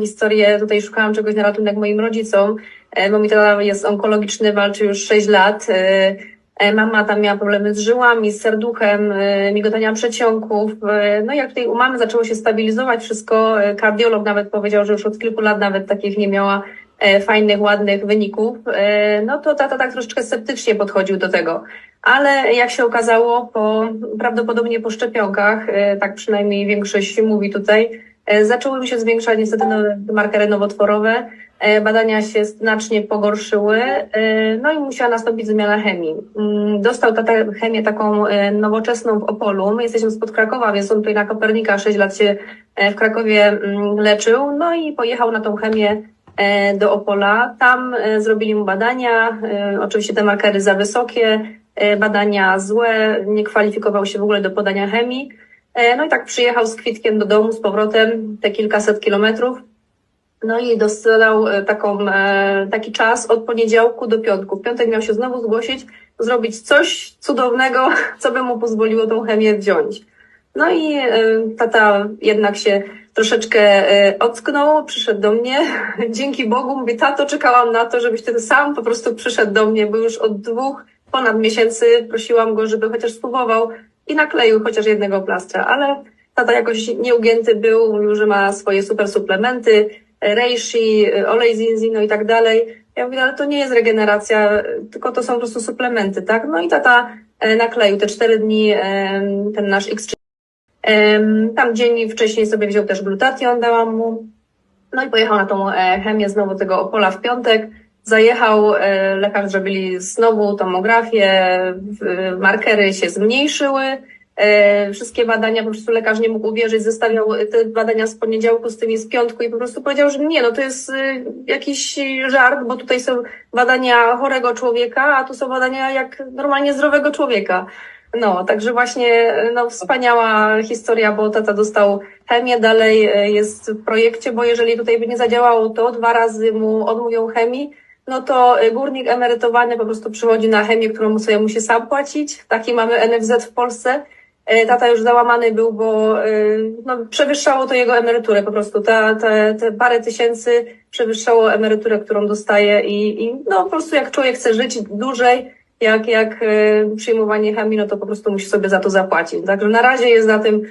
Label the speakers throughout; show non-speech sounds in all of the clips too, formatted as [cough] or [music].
Speaker 1: Historię, tutaj szukałam czegoś na ratunek moim rodzicom, e, bo mi tata jest onkologiczny, walczy już 6 lat. e, e, Mama tam miała problemy z żyłami, z serduchem, migotania przeciągów. No jak tutaj u mamy zaczęło się stabilizować wszystko, kardiolog nawet powiedział, że już od kilku lat nawet takich nie miała fajnych, ładnych wyników, no to tata tak troszeczkę sceptycznie podchodził do tego. Ale jak się okazało, po, prawdopodobnie po szczepionkach, tak przynajmniej większość mówi tutaj, Zaczęły mi się zwiększać niestety no, markery nowotworowe. E, Badania się znacznie pogorszyły, e, no i musiała nastąpić zmiana chemii. Mm, Dostał tata chemię taką e, nowoczesną w Opolu. My jesteśmy spod Krakowa, więc on tutaj na Kopernika 6 lat się e, w Krakowie mm, leczył, no i pojechał na tą chemię e, do Opola. Tam e, zrobili mu badania, e, oczywiście te markery za wysokie, e, badania złe, nie kwalifikował się w ogóle do podania chemii. E, No i tak przyjechał z kwitkiem do domu z powrotem, te kilkaset kilometrów. No i dostał e, taką, e, taki czas od poniedziałku do piątku. W piątek miał się znowu zgłosić, zrobić coś cudownego, [laughs] co by mu pozwoliło tą chemię wziąć. No i tata jednak się troszeczkę ocknął, przyszedł do mnie. [laughs] Dzięki Bogu, mówię, tato, czekałam na to, żebyś ty sam po prostu przyszedł do mnie, bo już od dwóch ponad miesięcy prosiłam go, żeby chociaż spróbował i nakleił chociaż jednego plastra, ale tata jakoś nieugięty był, mówił, że ma swoje super suplementy, reishi, olej z inzino i tak dalej. Ja mówię, ale to nie jest regeneracja, tylko to są po prostu suplementy, tak? No i tata e, nakleił te cztery dni em, ten nasz X3. Em, Tam dzień wcześniej sobie wziął też glutation, dałam mu. No i pojechał na tą e, chemię znowu tego Opola w piątek. Zajechał, e, lekarze zrobili znowu tomografię, markery się zmniejszyły. E, Wszystkie badania, po prostu lekarz nie mógł uwierzyć, zestawiał te badania z poniedziałku z tymi z piątku i po prostu powiedział, że nie, no to jest jakiś żart, bo tutaj są badania chorego człowieka, a tu są badania jak normalnie zdrowego człowieka. No, także właśnie no, wspaniała historia, bo tata dostał chemię, dalej e, jest w projekcie, bo jeżeli tutaj by nie zadziałało to, dwa razy mu odmówią chemii, no to e, górnik emerytowany po prostu przychodzi na chemię, którą sobie musi sam płacić. Taki mamy NFZ w Polsce. E, Tata już załamany był, bo e, no, przewyższało to jego emeryturę po prostu. Ta, te, te parę tysięcy przewyższało emeryturę, którą dostaje i, i no po prostu jak człowiek chce żyć dłużej, jak, jak e, przyjmowanie chemii, no to po prostu musi sobie za to zapłacić. Także na razie jest na tym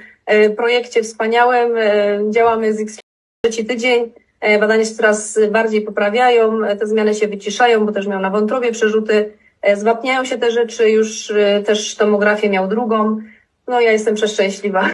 Speaker 1: projekcie wspaniałym. e, Działamy z X trzeci tydzień. E, Badania się coraz bardziej poprawiają, e, te zmiany się wyciszają, bo też miał na wątrobie przerzuty. E, Zwapniają się te rzeczy, już też tomografię miał drugą. No ja jestem przeszczęśliwa.